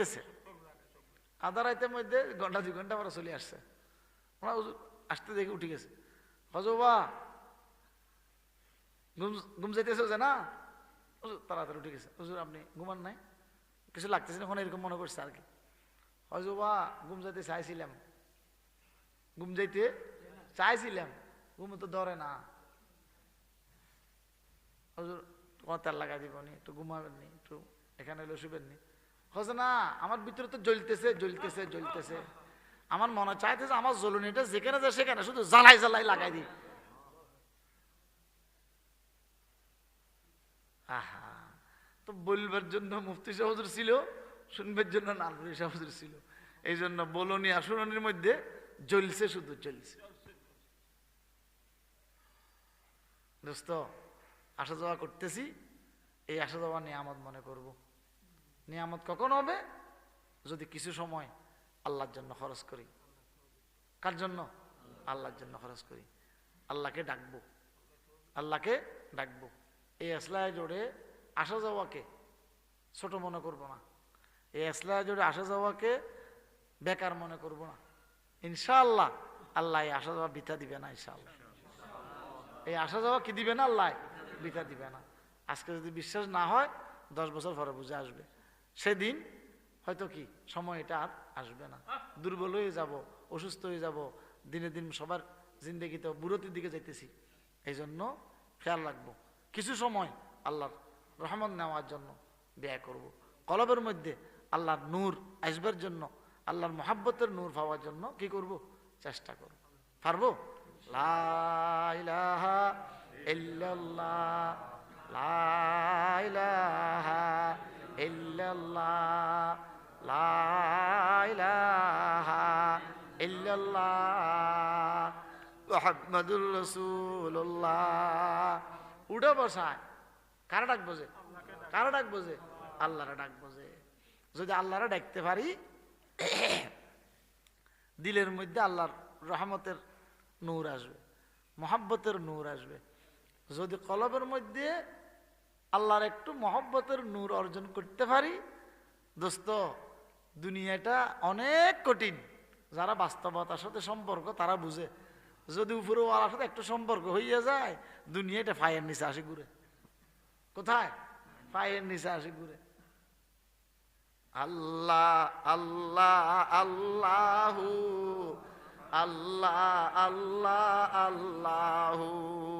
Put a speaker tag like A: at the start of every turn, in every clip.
A: দেখতেছে। আধা রাইতের মধ্যে ঘণ্টা দুই ঘণ্টা পরে চলে আসছে। আসতে দেখে উঠে গেছে। হজবা ঘুম ঘুম যাইতেছে যে না? তাড়াতাড়ি উঠে গেছে। হুজুর, আপনি ঘুমান নাই? কিছু লাগতেছে না? ওখানে এরকম মনে করছে আর কি। হজবা ঘুম যাইতে চাইছিলাম। ঘুম যাইতে চাইছিলাম। ঘুম তো ধরে না। হুজুর, তোমার তেল লাগাই দিবনি একটু ঘুমাবেন নি, একটু এখানে এলে শুবেন নি। হচ্ছে না, আমার ভিতরে তো জ্বলতেছে জ্বলতেছে জ্বলতেছে। আমার মনে চাইতেছে আমার জ্বলুনিটা যেখানে যায় সেখানে, শুধু জ্বালাই জ্বালাই লাগাই দিই। আহা, তো বলবার জন্য মুফতি সাহুজুর ছিল, শুনবার জন্য নানপুরি সাহুজুর ছিল। এই জন্য বলনি শুননির মধ্যে জ্বলছে, শুধু জ্বলছে। দোস্ত আসা যাওয়া করতেছি, এই আসা যাওয়া নিয়ামত মনে করব। নিয়ামত কখন হবে? যদি কিছু সময় আল্লাহর জন্য খরচ করি। কার জন্য? আল্লাহর জন্য খরচ করি। আল্লাহকে ডাকবো। আল্লাহকে ডাকবো। এই আসলায় জোরে আসা যাওয়াকে ছোট মনে করব না। এই আসলায় জোরে আসা যাওয়াকে বেকার মনে করব না। ইনশাআল্লাহ আল্লাহ এই আসা যাওয়া বিথা দিবে না ইনশাআল্লাহ। এই আসা যাওয়া কি দিবে না? আল্লাহ বিথা দিবে না। আজকে যদি বিশ্বাস না হয়, দশ বছর পরে বুঝে আসবে। সেদিন হয়তো কি সময় এটা আর আসবে না। দুর্বল হয়ে যাব অসুস্থ হয়ে যাব দিনে দিন সবার জিন্দগিতে বুড়তির দিকে যাইতেছি। এই জন্য খেয়াল রাখব কিছু সময় আল্লাহর রহমত নেওয়ার জন্য ব্যয় করব। কলবের মধ্যে আল্লাহর নূর আসবার জন্য আল্লাহর মহাব্বতের নূর পাওয়ার জন্য কি করব? চেষ্টা করব। পারব? লা ইলাহা ইল্লাল্লাহ লা উঠে বসায়। কারা ডাক বোঝে? কারা ডাক বোঝে? আল্লাহরা ডাক বোঝে। যদি আল্লাহরা ডাকতে পারি, দিলের মধ্যে আল্লাহর রহমতের নূর আসবে, মহাব্বতের নূর আসবে। যদি কলবের মধ্যে আল্লাহর একটু মহব্বতের নূর অর্জন করতে পারি। দোস্ত, দুনিয়াটা অনেক কঠিন। যারা বাস্তবতার সাথে সম্পর্ক, তারা বুঝে। যদি উপরে ওয়ালার সাথে একটু সম্পর্ক হইয়া যায়, দুনিয়াটা ফায়ের নিচে আসে ঘুরে। কোথায়? ফায়ের নিচে আসে ঘুরে। আল্লাহ আল্লাহ, আল্লাহু, আল্লাহ আল্লাহ, আল্লাহু।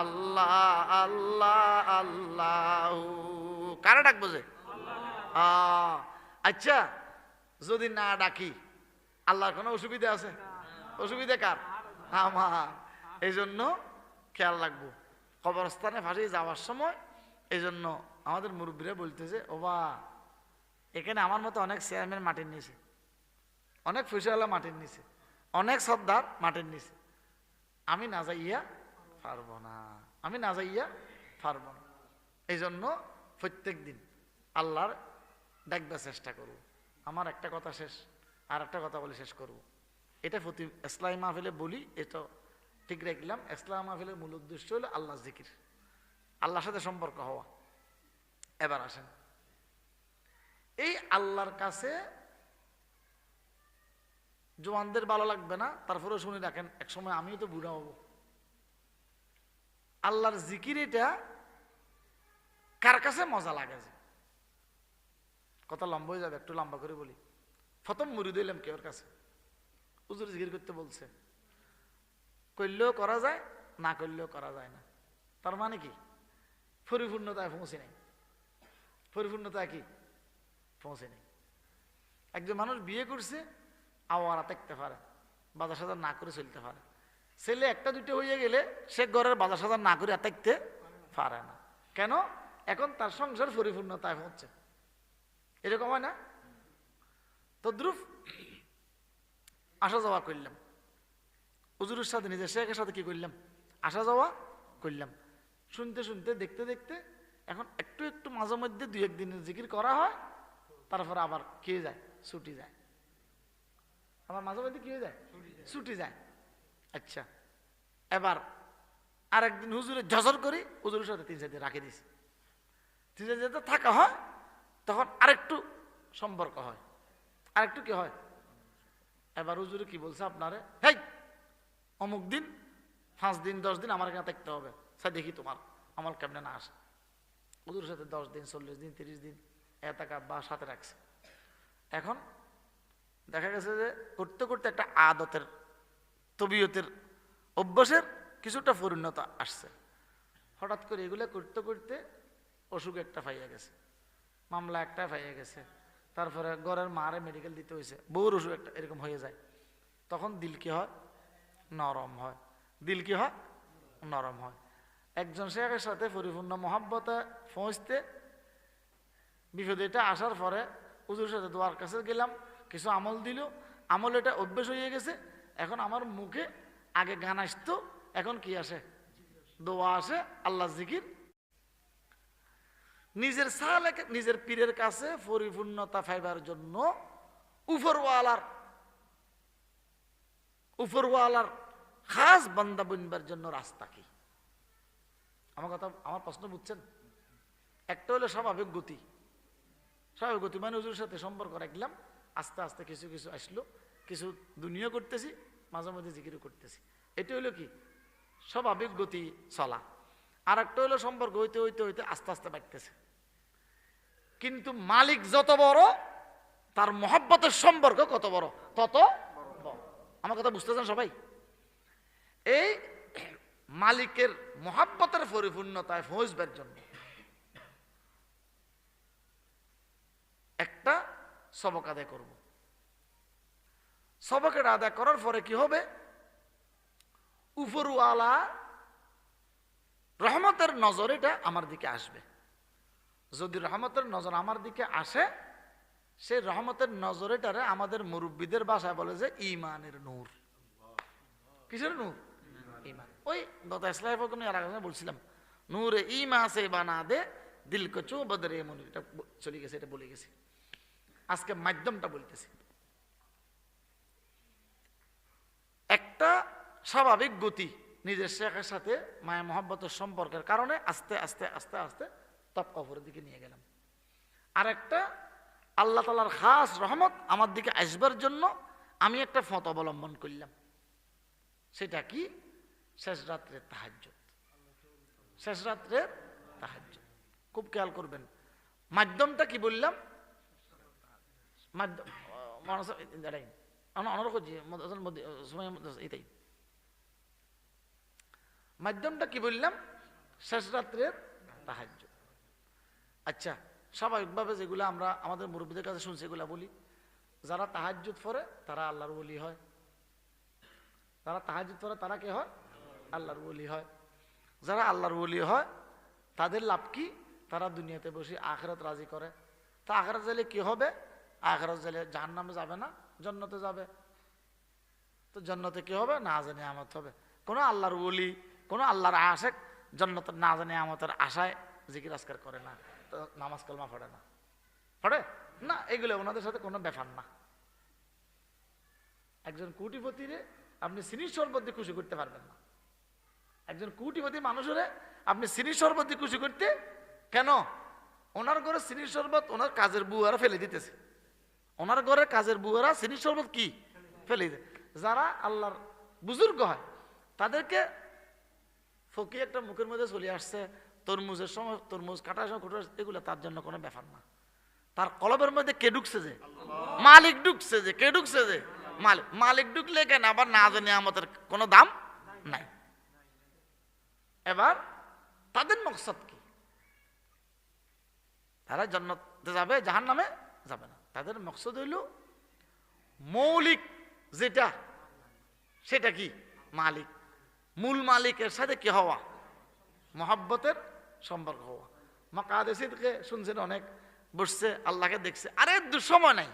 A: আল্লাহ আল্লাহ, আল্লাহু। কারা ডাকবো যে? আচ্ছা যদি না ডাকি, আল্লাহর কোনো অসুবিধা আছে? অসুবিধা কার? আমার। এই জন্য খেয়াল রাখব। কবরস্থানে ফাঁসিয়ে যাওয়ার সময় এই জন্য আমাদের মুরব্বীরা বলতেছে, ও বা, এখানে আমার মতো অনেক চেয়ারম্যান মাটির নিচে, অনেক ফুসিওয়ালা মাটির নিচে, অনেক সর্দার মাটির নিচে। আমি না যাইয়া পারব না। আমি না যাইয়া পারব না। এই জন্য প্রত্যেক দিন আল্লাহর ডাকবার চেষ্টা করব। আমার একটা কথা শেষ, আর একটা কথা বলে শেষ করব। এটা প্রতি ইসলামী মাহফিলে বলি, এটা ঠিক রাখলাম। ইসলাম মাহফিলের মূল উদ্দেশ্য হলো আল্লাহ জিকির, আল্লাহর সাথে সম্পর্ক হওয়া। এবার আসেন। এই আল্লাহর কাছে জোয়ানদের ভালো লাগবে না তারপরে শুনে রাখেন এক সময় আমিও তো বুড়া হব। আল্লাহর জিকির এটা কার কাছে? মজা লাগে যে। কথা লম্বা হয়ে যাবে, একটু লম্বা করে বলি। প্রথম মুড়ি দিলাম কেউর কাছে? উজুর জিকির করতে বলছে। করলেও করা যায়, না করলেও করা যায় না। তার মানে কি? পরিপূর্ণতায় পৌঁছে নেই। পরিপূর্ণতায় কি? পৌঁছে নেই। একজন মানুষ বিয়ে করছে, আওয়ারা থাকতে পারে বাজার সাজার না করে চলতে পারে। ছেলে একটা দুটো হয়ে গেলে সে ঘরের বাজার সাজার না করে থাকতে পারে না। কেন? এখন তার সংসার পরিপূর্ণতায় হচ্ছে। এরকম হয় না? তদ্রুপ আসা যাওয়া করলাম। হুজুরের সাথে নিজের শেখের সাথে কি করলাম? আসা যাওয়া করলাম। শুনতে শুনতে দেখতে দেখতে এখন একটু একটু মাঝে মধ্যে দুই একদিনের জিকির করা হয় তারপর আবার কে যায়? ছুটি যায়। আবার মাঝে মধ্যে কি হয়ে যায়। ছুটি যায়। আচ্ছা এবার আরেকদিন হুজুরে জজর করি, হুজুরের সাথে তিন চার দিন রাখে দিছি। তিন চার দিন থাকা হয়, তখন আরেকটু সম্পর্ক হয়। আরেকটু কি হয়? এবার হুজুরে কি বলছে আপনারে? হেই, অমুক দিন, পাঁচ দিন, দশ দিন আমার এখানে থাকতে হবে। স্যার, দেখি তোমার আমল কেমনে না আসে। হুজুরের সাথে দশ দিন, চল্লিশ দিন, তিরিশ দিন এতাকা বা সাথে রাখছে। এখন দেখা গেছে যে করতে করতে একটা আদতের তবিয়তের অভ্যাসের কিছুটা পরিণত আসছে। হঠাৎ করে এগুলো করতে করতে অসুখ একটা পাইয়া গেছে। মামলা একটা পাইয়া গেছে। তারপরে ঘরের মারে মেডিকেল দিতে হয়েছে বউর অসুখ একটা এরকম হয়ে যায়। তখন দিল কি হয়? নরম হয়। দিল কি হয়? নরম হয়। একজন শেখের সাথে পরিপূর্ণ মহাব্বতে পৌঁছতে বিপদ এটা আসার পরে হুজুর সাথে দোয়ার কাছে গেলাম। কিছু আমল দিল। আমল এটা অভ্যেস হয়ে গেছে। এখন আমার মুখে আগে গান আসতো, এখন কি আসে? দোয়া আসে, আল্লাহ জিকির। নিজের সালেকে, নিজের পীরের কাছে পরিপূর্ণতা পাইবার জন্য উপরওয়ালার উপরওয়ালার খাস বান্দা বনবার জন্য রাস্তা কি? আমার কথা, আমার প্রশ্ন বুঝছেন? একটা হলো স্বাভাবিক গতি। স্বাভাবিক গতি মানে হুজুর সাথে সম্পর্ক রাখলাম, আস্তে আস্তে কিছু কিছু আসলো। কিছু দুনিয়া করতেছি, মাঝে মাঝে জিকিরও করতেছি। এটা হলো কি? স্বাভাবিক গতি চলা। আর একটা হলো সম্পর্ক, হইতে হইতে হইতে আস্তে আস্তে বাড়তেছে। কিন্তু মালিক যত বড়, তার মহব্বতের সম্পর্ক কত বড়, তত। আমার কথা বুঝতেছেন সবাই? এই মালিকের মহাব্বতের পরিপূর্ণতায় পৌঁছবার জন্য একটা সবক আদায় করব। সবকের আদায় করার পরে কি হবে? উপরওয়ালা রহমতের নজর এটা আমার দিকে আসবে। যদি রহমতের নজর আমার দিকে আসে সেই রহমতের নজরেটারে আমাদের মুরব্বীদের ভাষায় বলে যে ইমানের নূর। কিসের নূর? ইমান ওই গত ইসলাম আর আগে বলছিলাম নূরে ইমা সে বানা দে দিল কচু বদরে মন এটা চলে গেছে এটা বলে গেছি। আজকে মাধ্যমটা বলতেছি। একটা স্বাভাবিক গতি নিজের শেখের সাথে মায়া মহব্বতের সম্পর্কের কারণে আস্তে আস্তে আস্তে আস্তে তপ কবরের দিকে নিয়ে গেলাম। আর একটা আল্লাহ তালার খাস রহমত আমার দিকে আসবার জন্য আমি একটা ফত অবলম্বন করলাম। সেটা কি? শেষ রাত্রের তাহাজ্য শেষ রাত্রের তাহাজ্য খুব খেয়াল করবেন। মাধ্যমটা কি বললাম? মাধ্যম দাঁড়াই অনার করছি আসল সময় এটাই মাধ্যমটা কি বললাম শেষ রাত্রের তাহাজ্য আচ্ছা স্বাভাবিকভাবে যেগুলো আমরা আমাদের মুরব্বীদের কাছে শুনছি, এগুলা বলি। যারা তাহাজ্জুদ পড়ে, তারা আল্লাহর বলি হয়। যারা তাহাজুদ পড়ে, তারা কে হয়? আল্লাহর বলি হয়। যারা আল্লাহর বলি হয়, তাদের লাভ কি? তারা দুনিয়াতে বসে আখরাত রাজি করে। তা আখরাত জেলে কি হবে? আখরাত জেলে জাহান নামে যাবে না। জন্নতে যাবে। তো জন্নতে কি হবে? না জানি আমত হবে। কোনো আল্লাহর বলি কোনো আল্লাহর আশেক জন্নতের না জানি আমতের আশায় জিকির আজকার করে না। তো নামাজ কলমা পড়ে না। পড়ে? না, এগুলো ওনাদের সাথে কোনো ব্যাপার না। একজন কোটিপতিরে আপনি সিনির শরবত দিয়ে খুশি করতে পারবেন না। একজন কোটিপতি মানুষের, আপনি সিনির শরবত দিয়ে খুশি করতে, কেন? ওনার ঘরে সিনির শরবত, ওনার কাজের বুয়ারা ফেলে দিতেছে। ওনার ঘরে কাজের বুয়ারা সিনির শরবত কি? ফেলে দিতে যারা আল্লাহর বুজুর্গ হয়, তাদেরকে ফকি একটা মুখের মধ্যে চলে আসছে, তরমুজের সময় তরমুজ কাটার সময় কুটার এগুলো তার জন্য কোনো ব্যাপার না। তার কলবের মধ্যে কে ঢুকছে যে? মালিক ঢুকছে যে, কে ঢুকছে যে? মালিক মালিক ঢুকলে কেন? আবার না জানি আমাদের কোনো দাম নাই। এবার তাদের মকসদ কি? তারা জন্নতে যাবে জাহান নামে যাবে না। তাদের মকসদ হইল মৌলিক যেটা, সেটা কি? মালিক। মূল মালিকের সাথে কি হওয়া? মহাব্বতের সম্পর্ক হওয়া। মাকাদেশিদকে শুনছেন অনেক, বসছে, আল্লাহকে দেখছে। আরে এর দুঃসময় নাই।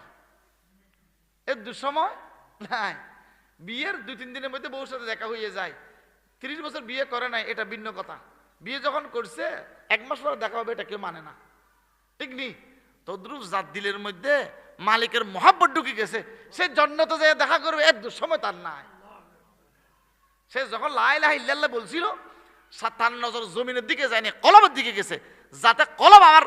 A: এর দুঃসময় নাই। বিয়ের দুই, তিন দিনের মধ্যে বউর সাথে দেখা হয়ে যায়। তিরিশ বছর বিয়ে করে নাই, এটা ভিন্ন কথা। বিয়ে যখন করছে, এক মাস পরে দেখা হবে, এটা কেউ মানে না। ঠিক নি তদ্রুপ জাত দিলের মধ্যে মালিকের মহাব্বত ঢুকে গেছে। সে জন্নত যে দেখা করবে এর দুঃসময় তার নাই। সে যখন লাই লাই ইল্লাল্লাহ বলছিল তার নজর জমিনের দিকে যায়নি, কলমের দিকে গেছে। যাতে কলম আমার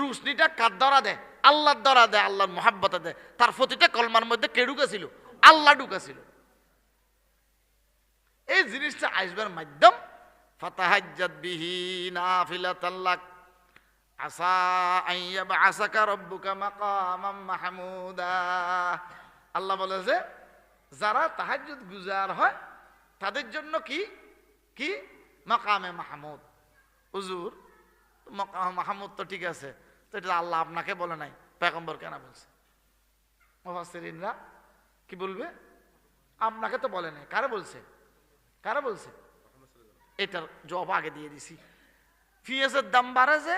A: রুশনিটা কার দ্বারা দেয়? আল্লাহর দ্বারা দেয়, আল্লাহর মহাব্বতে দেয়। তার প্রতিটা কলমার মধ্যে কে ঢুকেছিল? আল্লাহ ঢুকেছিল। এই জিনিসটা আসবার মাধ্যম, ফাতাহাজ্জাত বিহি নাফিলাতাল্লাক আসা আইয়াবা আসাকা রব্বুকা মাকামাম আল্লাহ বলে যে, যারা তাহাজ্জুদ গুজার হয়, তাদের জন্য কি? কি? মাকামে মাহমুদ। হুজুর মাহমুদ তো ঠিক আছে, তো এটা আল্লাহ আপনাকে বলে নাই পেগম্বর কেন বলছে? মুফাসসিরিনরা কি বলবে? আপনাকে তো বলে নাই, কারে বলছে? কারে বলছে? এটার জবাব আগে দিয়ে দিছি। পিঁয়াজের দাম বাড়ে যে